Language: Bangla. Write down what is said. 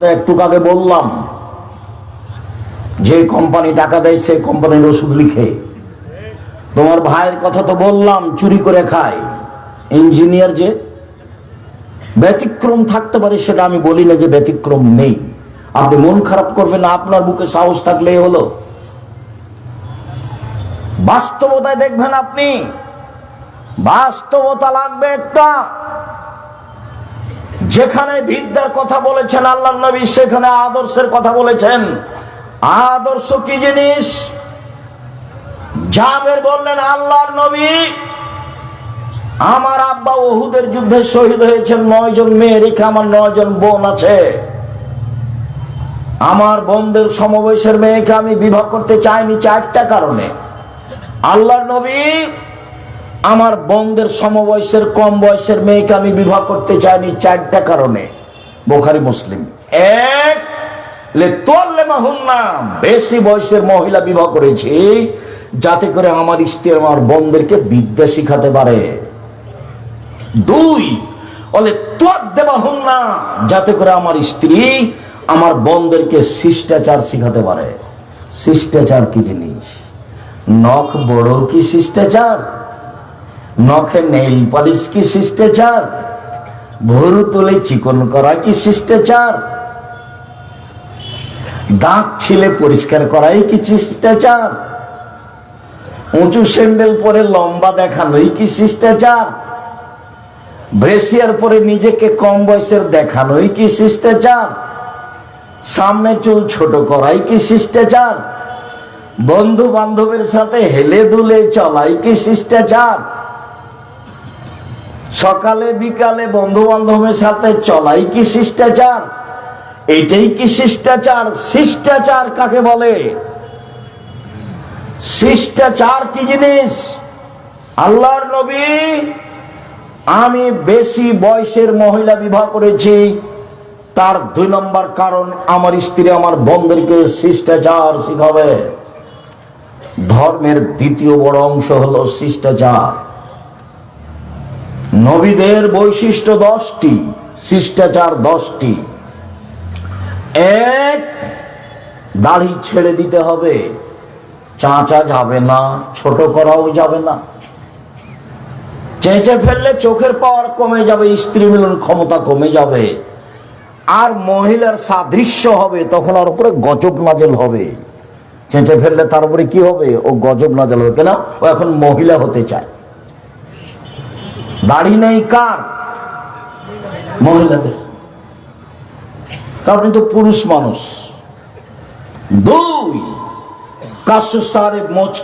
একটু আগে বললাম, যে কোম্পানি টাকা দেয় সেই কোম্পানির ওষুধ লিখে। তোমার ভাইয়ের কথা তো বললাম, চুরি করে খায়। ইঞ্জিনিয়ার যে ব্যতিক্রম থাকতে পারে সেটা আমি বলি না যে ব্যতিক্রম নেই। আপনি মন খারাপ করবেন না, আপনার বুকে সাহস থাকলেই হলো। বাস্তবতায় দেখবেন আপনি, বাস্তবতা লাগবে একটা। যেখানে বিদ্যার কথা বলেছেন আল্লাহ নবী, সেখানে আদর্শের কথা বলেছেন। আদর্শ কি জিনিস? জাবের বললেন, আল্লাহর নবী, আমার আব্বা ওহুদের যুদ্ধে শহীদ হয়েছেন, নয় জন মেয়ে রেখে আমার নয় জন বোন আছে। আমার বোনদের সমবয়সের মেয়েকে আমি বিবাহ করতে চাইনি চারটা কারণে। আল্লাহর নবী আমার বোনদের সমবয়সের কম বয়সের মেয়েকে আমি বিবাহ করতে চাইনি চারটা কারণে। বোখারি মুসলিম। এক বেশি বয়সের মহিলা বিবাহ করেছি, যাতে করে আমার স্ত্রী আমার বোনদেরকে বিদ্যা শিখাতে পারে। দুই বলে তোয়াদ দেবা না যাতে করে আমার স্ত্রী আমার বোনদেরকে শিষ্টাচার শিখাতে পারে। শিষ্টাচার কি জিনিস? নখ বড় কি শিষ্টাচার? নখে নেইল পালিশ কি শিষ্টাচার? ভরু তুলে চিকন করা কি শিষ্টাচার? দাঁত ছিলে পরিষ্কার করাই কি শিষ্টাচার? উঁচু স্যান্ডেল পরে লম্বা দেখানোই কি শিষ্টাচার? ব্রেসিয়ার পরে নিজেকে কম বয়সের দেখানোই কি শিষ্টাচার? সামনে চুল ছোট করাই কি শিষ্টাচার? বন্ধু বান্ধবের সাথে হেলে দুলে চলাই কি শিষ্টাচার? সকালে, বিকালে বন্ধু বান্ধবের সাথে চলাই কি শিষ্টাচার? এটাই কি শিষ্টাচার? শিষ্টাচার কাকে বলে? শিষ্টাচার কি জিনিস? আল্লাহর নবী, আমি বেশি বয়সের মহিলা বিবাহ করেছি। তার দুই নম্বর কারণ, আমার স্ত্রী আমার বন্ধুকে শিষ্টাচার শিখাবে। ধর্মের দ্বিতীয় বড় অংশ হলো শিষ্টাচার। নবীদের বৈশিষ্ট্য দশটি, শিষ্টাচার দশটি। এক, দাড়ি ছেড়ে দিতে হবে। চাঁচা যাবে না, ছোট করাও যাবে না। চেঁচে ফেললে চোখের পাওয়ার কমে যাবে, স্ত্রী মিলন ক্ষমতা কমে যাবে। আর মহিলার সাদৃশ্য হবে, তখন আর উপরে গজব নাজেল হবে। চেঁচে ফেললে তার উপরে কি হবে? ও গজব নাজেল হবে। কেন? ও এখন মহিলা হতে চায়। দাড়ি নেই কার? মহিলাদের। আপনি তো পুরুষ মানুষ। দুই কাশ্য সারে মোচ